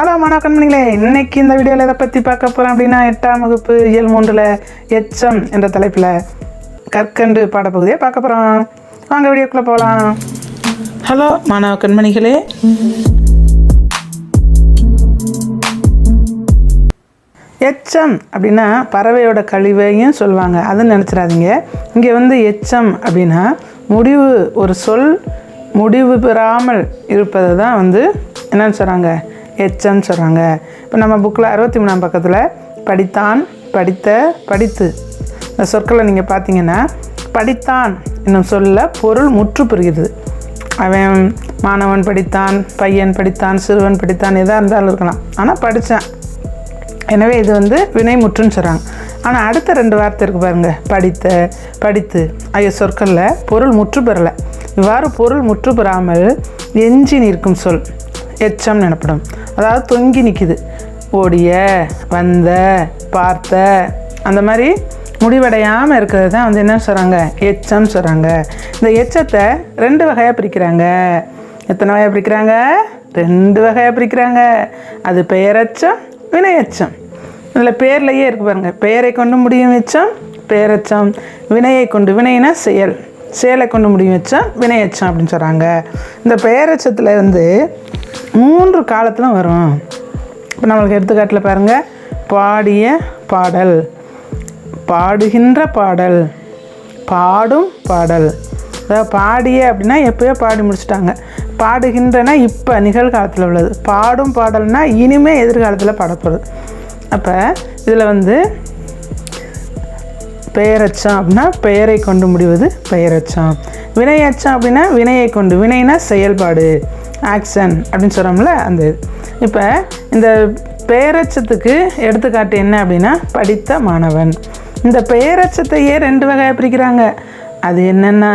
Hello மாணவ கண்மணிகளே இன்னைக்கு இந்த வீடியோவில் எதை பற்றி பார்க்க போகிறோம் அப்படின்னா எட்டாம் வகுப்பு இயல் மூன்றில் எச்சம் என்ற தலைப்பில் கற்கண்டு பாடப்பகுதியை பார்க்க போகிறோம் வாங்க வீடியோக்குள்ளே போகலாம் ஹலோ மாணவ கண்மணிகளே. எச்சம் அப்படின்னா பறவையோட கழிவையும் சொல்லுவாங்க. அதுன்னு நினச்சிடாதீங்க. இங்கே வந்து எச்சம் அப்படின்னா முடிவு ஒரு சொல் முடிவு பெறாமல் இருப்பதை தான் வந்து என்னன்னு சொல்கிறாங்க எச்சம்னு சொல்கிறாங்க இப்போ நம்ம புக்கில் அறுபத்தி மூணாம் பக்கத்தில் படித்தான் படித்த படித்து. இந்த சொற்களை நீங்கள் பார்த்தீங்கன்னா படித்தான் என்னும் சொல்ல பொருள் முற்று பெறுகிறது அவன் மாணவன் படித்தான் பையன் படித்தான் சிறுவன் படித்தான் எதாக இருந்தாலும் இருக்கலாம். ஆனால் படித்தான் எனவே இது வந்து வினைமுற்றுன்னு சொல்கிறாங்க ஆனால் அடுத்த ரெண்டு வார்த்தை இருக்குது பாருங்கள் படித்த படித்து. ஆகிய சொற்களில் பொருள் முற்று பெறலை. இவ்வாறு பொருள் முற்று பெறாமல் எஞ்சி நிற்கும் சொல். எச்சம் எனப்படும். அதாவது தொங்கி நிற்கிது ஓடிய வந்த பார்த்த அந்த மாதிரி முடிவடையாமல் இருக்கிறது தான் வந்து என்ன சொல்கிறாங்க எச்சம் சொல்கிறாங்க இந்த எச்சத்தை ரெண்டு வகையாக பிரிக்கிறாங்க. எத்தனை வகையாக பிரிக்கிறாங்க? ரெண்டு வகையாக பிரிக்கிறாங்க. அது பெயரச்சம் வினையச்சம். இதில் பேர்லையே இருக்கு பாருங்க. பெயரை கொண்டு முடியும் எச்சம் பேரச்சம் வினையை கொண்டு வினைனா செயல். செயலை கொண்டு முடியும் எச்சம் வினையச்சம் அப்படின்னு சொல்கிறாங்க இந்த பெயரச்சத்தில் வந்து ஒரு காலத்தில் வரும். இப்போ நம்மளுக்கு எடுத்துக்காட்டில் பாருங்கள் பாடிய பாடல். பாடுகின்ற பாடல். பாடும் பாடல். அதாவது பாடிய அப்படின்னா எப்பயோ பாடி முடிச்சிட்டாங்க. பாடுகின்றனா இப்போ நிகழ்காலத்தில் உள்ளது. பாடும் பாடல்னா இனிமே எதிர்காலத்தில் பாடப்படுது அப்போ இதில் வந்து பெயரச்சம் அப்படின்னா பெயரை கொண்டு முடிவது பெயரச்சம். வினையச்சம் அப்படின்னா வினையை கொண்டு வினைனா செயல்பாடு. ஆக்ஷன் அப்படின்னு சொல்கிறோம்ல அந்த இது. இப்போ இந்த பெயரச்சத்துக்கு எடுத்துக்காட்டு என்ன அப்படின்னா படித்த மாணவன். இந்த பெயரச்சத்தையே ரெண்டு வகையாக பிரிக்கிறாங்க. அது என்னென்னா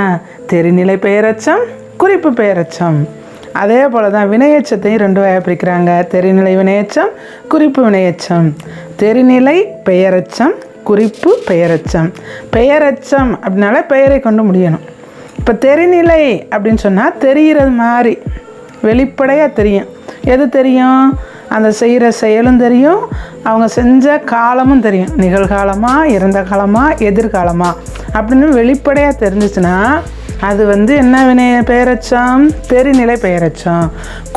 தெரிநிலை பெயரச்சம் குறிப்பு பெயரச்சம் அதே போல் தான் வினையச்சத்தையும் ரெண்டு வகையாக பிரிக்கிறாங்க. தெரிநிலை வினையச்சம் குறிப்பு வினையச்சம். தெரிநிலை பெயரச்சம் குறிப்பு பெயரச்சம் பெயரச்சம் அப்படின்னால பெயரை கொண்டு முடியணும். இப்போ தெரிநிலை அப்படின்னு சொன்னால் தெரிகிறது மாதிரி வெளிப்படையாக தெரியும். எது தெரியும்? அந்த செய்கிற செயலும் தெரியும். அவங்க செஞ்ச காலமும் தெரியும். நிகழ்காலமாக இறந்த காலமாக எதிர்காலமாக அப்படின்னு வெளிப்படையாக தெரிஞ்சிச்சுன்னா அது வந்து என்ன வினை பெயரச்சம்? தெரிநிலை பெயரச்சம்.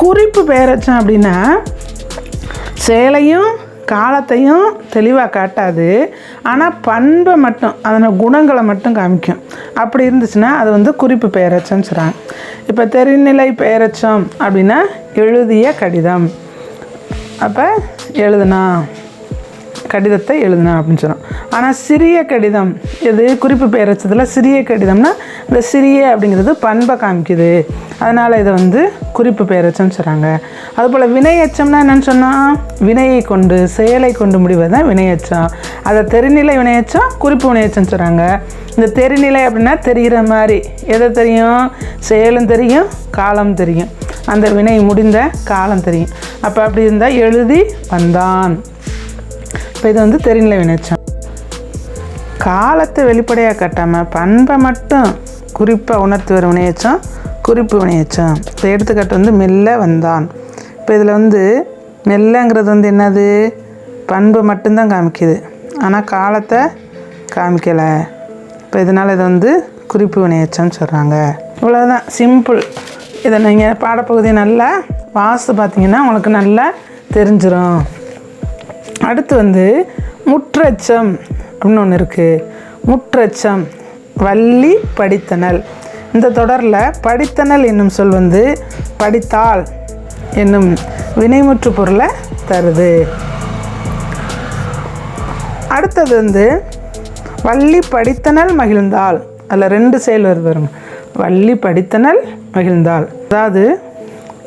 குறிப்பு பெயரச்சம் அப்படின்னா செயலையும் காலத்தையும் தெளிவாக காட்டாது. ஆனால் பண்பை மட்டும் அதன குணங்களை மட்டும் காமிக்கும். அப்படி இருந்துச்சுன்னா அது வந்து குறிப்பு பெயரச்சம்னு சொல்கிறாங்க இப்போ தெரிநிலை பெயரச்சம் அப்படின்னா எழுதிய கடிதம். அப்போ எழுதுனா கடிதத்தை எழுதினேன் அப்படின்னு சொன்னோம் ஆனால் சிறிய கடிதம் இது குறிப்பு பெயரச்சதில் சிறிய கடிதம்னா இந்த சிறிய அப்படிங்கிறது பண்பை காமிக்குது. அதனால் இதை வந்து குறிப்பு பெயரச்சம்னு சொல்கிறாங்க அதுபோல் வினையச்சம்னா என்னென்னு சொன்னால் வினையை கொண்டு செயலை கொண்டு முடிவது தான் வினையச்சம். அதை தெரிநிலை வினையச்சம் குறிப்பு வினையச்சம்னு சொல்கிறாங்க இந்த தெரிநிலை அப்படின்னா தெரிகிற மாதிரி. எதை தெரியும்? செயலும் தெரியும் காலம் தெரியும். அந்த வினை முடிந்த காலம் தெரியும். அப்போ அப்படி இருந்தால் எழுதி வந்தான் இப்போ இது வந்து தெரிநிலை வினைச்சம் காலத்தை வெளிப்படையாக காட்டாமல் பண்பை மட்டும் குறிப்பாக உணர்த்தி வரும் வினையச்சம் குறிப்பு வினையச்சம் இப்போ எடுத்துக்காட்டு வந்து மெல்ல வந்தான். இப்போ இதில் வந்து மெல்லங்கிறது வந்து என்னது? பண்பு மட்டும்தான் காமிக்குது. ஆனால் காலத்தை காமிக்கலை. இப்போ இதனால் இதை வந்து குறிப்பு வினையச்சம்னு சொல்கிறாங்க இவ்வளோதான் சிம்பிள் இதை நீங்கள் பாடப்பகுதியை நல்லா வாசு பார்த்தீங்கன்னா உங்களுக்கு நல்லா தெரிஞ்சிடும் அடுத்து வந்து முற்றச்சம் அப்படின்னு ஒன்று இருக்குது முற்றச்சம் வள்ளி படித்தனல். இந்த தொடரில் படித்தனல் என்னும் சொல் வந்து படித்தால் என்னும் வினைமுற்று பொருளை தருது. அடுத்தது வந்து வள்ளி படித்தனல் மகிழ்ந்தாள். அதில் ரெண்டு செயல் வருது வள்ளி படித்தனல் மகிழ்ந்தாள். அதாவது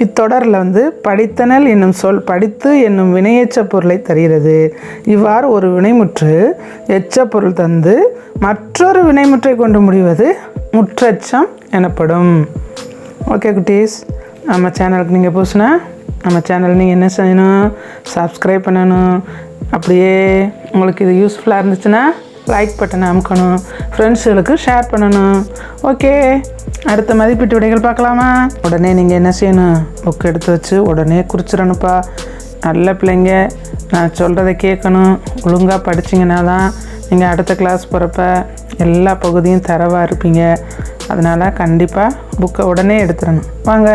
இத்தொடரில் வந்து படித்தனல் என்னும் சொல் படித்து என்னும் வினையெச்ச பொருளை தருகிறது. இவ்வாறு ஒரு வினைமுற்று எச்ச பொருள் தந்து மற்றொரு வினைமுற்றை கொண்டு முடிவது முற்றச்சம் எனப்படும். ஓகே குட்டீஸ் நம்ம சேனலுக்கு நீங்கள் புதுசுனா நம்ம சேனல் நீங்கள் என்ன செய்யணும் சப்ஸ்கிரைப் பண்ணணும் அப்படியே உங்களுக்கு இது யூஸ்ஃபுல்லாக இருந்துச்சுன்னா லைக் பட்டனை அமுக்கணும். ஃப்ரெண்ட்ஸுகளுக்கு ஷேர் பண்ணணும். ஓகே அடுத்த மதிப்பீட்டு விடைகள் பார்க்கலாமா? உடனே நீங்கள் என்ன செய்யணும்? புக் எடுத்து வச்சு உடனே குறிச்சிடணுப்பா நல்ல பிள்ளைங்க. நான் சொல்கிறத கேட்கணும். ஒழுங்காக படிச்சிங்கன்னா தான் நீங்கள் அடுத்த கிளாஸ் போகிறப்ப எல்லா பகுதியும் தரவாக இருப்பீங்க. அதனால் கண்டிப்பாக புக்கை உடனே எடுத்துடணும். வாங்க.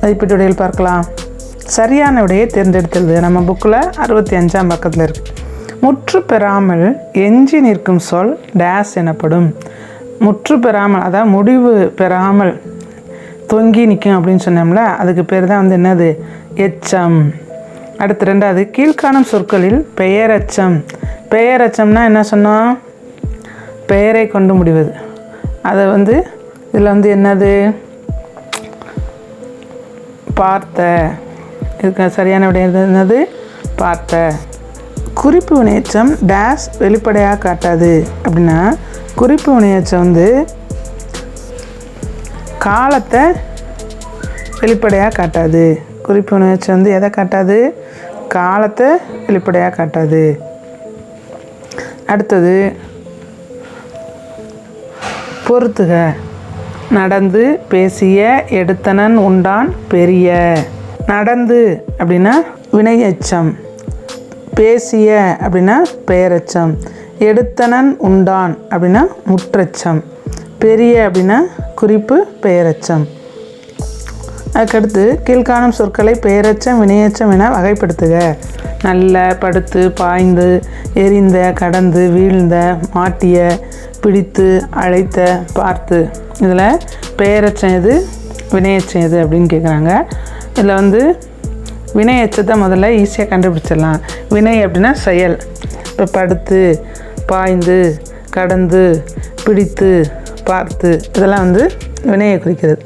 மதிப்பீட்டு விடைகள் பார்க்கலாம். சரியான விடையை தேர்ந்தெடுத்துடுது நம்ம புக்கில் அறுபத்தி அஞ்சாம் பக்கத்தில் இருக்குது முற்று பெறாமல் எஞ்சி நிற்கும் சொல் டேஸ் எனப்படும். முற்று பெறாமல் அதாவது முடிவு பெறாமல் தொங்கி நிற்கும் அப்படின்னு சொன்னோம்ல அதுக்கு பேர் தான் வந்து என்னது? எச்சம். அடுத்து ரெண்டாவது கீழ்காணும் சொற்களில் பெயரச்சம். பெயரச்சம்னா என்ன சொன்னோம் பெயரை கொண்டு முடிவது. அதை வந்து இதில் வந்து என்னது? பார்த்த. இதுக்கு சரியான விட என்னது? பார்த்த. குறிப்பு வினையச்சம் டேஸ் வெளிப்படையாக காட்டாது. அப்படின்னா குறிப்பு வினையச்சம் வந்து காலத்தை வெளிப்படையாக காட்டாது. குறிப்பு வினையச்சம் வந்து எதை காட்டாது? காலத்தை வெளிப்படையாக காட்டாது. அடுத்தது பொறுத்துக. நடந்து பேசிய எடுத்தனன் உண்டான் பெரிய. நடந்து அப்படின்னா வினையச்சம். பேசிய அப்படின்னா பெயரச்சம் எடுத்தனன் உண்டான் அப்படின்னா முற்றச்சம். பெரிய அப்படின்னா குறிப்பு பெயரச்சம் அதுக்கடுத்து கீழ்காணும் சொற்களை பெயரச்சம் வினையச்சம் என வகைப்படுத்துக. நல்ல படுத்து பாய்ந்து எரிந்த கடந்து வீழ்ந்த மாட்டிய பிடித்து அழைத்த பார்த்து. இதில் பெயரச்சம் எது வினையச்சம் எது அப்படின்னு கேட்குறாங்க இதில் வந்து வினை எச்சத்தை முதல்ல ஈஸியாக கண்டுபிடிச்சிடலாம். வினை அப்படின்னா செயல். இப்போ படுத்து பாய்ந்து கடந்து பிடித்து பார்த்து இதெல்லாம் வந்து வினையை குறிக்கிறது.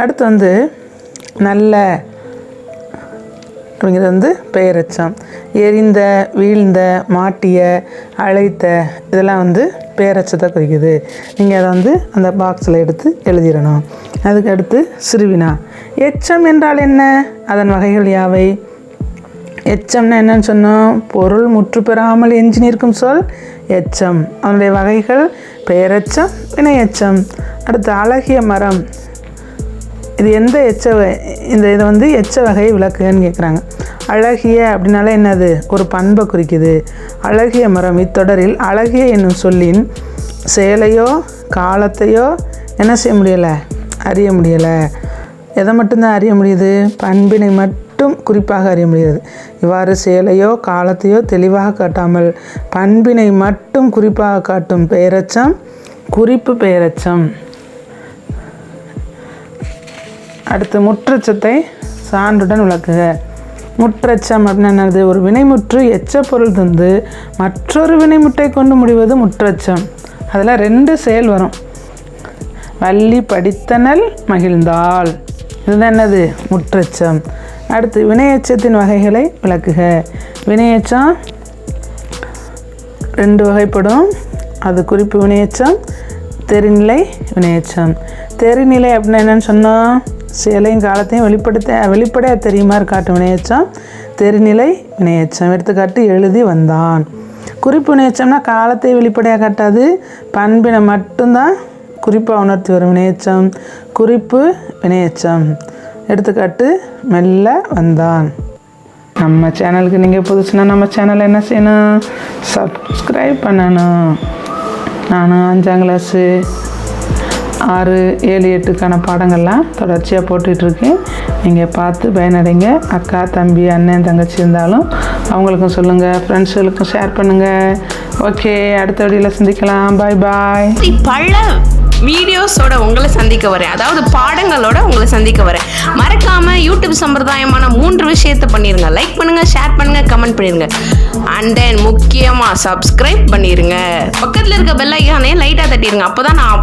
அடுத்து வந்து நல்ல அப்படிங்கிறது வந்து பெயரச்சம் எரிந்த வீழ்ந்த மாட்டிய அழைத்த இதெல்லாம் வந்து பெயரச்சத்தை குறிக்குது. நீங்கள் அதை வந்து அந்த பாக்ஸில் எடுத்து எழுதிடணும். அதுக்கு அடுத்து சிறுவினா. எச்சம் என்றால் என்ன? அதன் வகைகள் யாவை? எச்சம்னா என்னன்னு சொன்னோம். பொருள் முற்று பெறாமல் எஞ்சி நிற்கும் சொல் எச்சம். அதனுடைய வகைகள் பெயரெச்சம் வினையெச்சம். அடுத்து அழகிய மரம். இது எந்த எச்ச இந்த இதை வந்து எச்ச வகையை விளக்குன்னு கேட்குறாங்க அழகிய அப்படின்னால என்னது? ஒரு பண்பை குறிக்குது. அழகிய மரம் இத்தொடரில் அழகிய என்னும் சொல்லின் செயலையோ காலத்தையோ என்ன செய்ய முடியலை? அறிய முடியலை. எதை மட்டும்தான் அறிய முடியுது? பண்பினை மட்டும் குறிப்பாக அறிய முடியாது இவ்வாறு செயலையோ காலத்தையோ தெளிவாக காட்டாமல் பண்பினை மட்டும் குறிப்பாக காட்டும் பெயரச்சம் குறிப்பு பெயரச்சம். அடுத்து முற்றச்சத்தை சான்றுடன் விளக்குக. முற்றச்சம் அப்படின்னா என்னது ஒரு வினைமுற்று எச்ச பொருள் தந்து மற்றொரு வினைமுட்டை கொண்டு முடிவது முற்றச்சம். அதில் ரெண்டு செயல் வரும். வள்ளி படித்தனல் மகிழ்ந்தாள். இதுதான் என்னது? முற்றச்சம். அடுத்து வினையச்சத்தின் வகைகளை விளக்குக. வினையச்சம் ரெண்டு வகைப்படும். அது குறிப்பு வினையச்சம் தெரிநிலை வினையச்சம். தெரிநிலை அப்படின்னா என்னன்னு சொன்னால் செயலையும் காலத்தையும் வெளிப்படுத்த வெளிப்படையாக தெரியுமாறு காட்டும் வினையச்சம். தெரிநிலை வினையச்சம். எடுத்துக்காட்டு எழுதி வந்தான். குறிப்பு வினையச்சம்னா காலத்தை வெளிப்படையாக காட்டாது. பண்பினை மட்டும்தான் குறிப்பாக உணர்த்தி வரும் வினையச்சம். குறிப்பு வினையச்சம். எடுத்துக்காட்டு மெல்ல வந்தான். நம்ம சேனலுக்கு நீங்கள் புதுசுனா நம்ம சேனலை என்ன செய்யணும்? சப்ஸ்கிரைப் பண்ணணும். நானும் அஞ்சாம் கிளாஸு ஆறு ஏழு எட்டுக்கான பாடங்கள்லாம் தொடர்ச்சியாக போட்டுட்ருக்கேன் நீங்கள் பார்த்து பயனடைங்க. அக்கா தம்பி அண்ணன் தங்கச்சி இருந்தாலும் அவங்களுக்கும் சொல்லுங்கள் ஃப்ரெண்ட்ஸுகளுக்கும் ஷேர் பண்ணுங்கள் ஓகே அடுத்த வழியில் சந்திக்கலாம். பாய் பாய் பல வீடியோஸோட உங்களை சந்திக்க வரேன். அதாவது பாடங்களோட உங்களை சந்திக்க வரேன். மறக்காம யூடியூப் சம்பிரதாயமான மூன்று விஷயத்த பண்ணிருங்க. லைக் பண்ணுங்க ஷேர் பண்ணுங்க கமெண்ட் பண்ணிருங்க. அண்ட் தென் முக்கியமா சப்ஸ்கிரைப் பண்ணிருங்க. பக்கத்துல இருக்க பெல் ஐக்கானே லைட்டா தட்டிருங்க. அப்பதான் நான்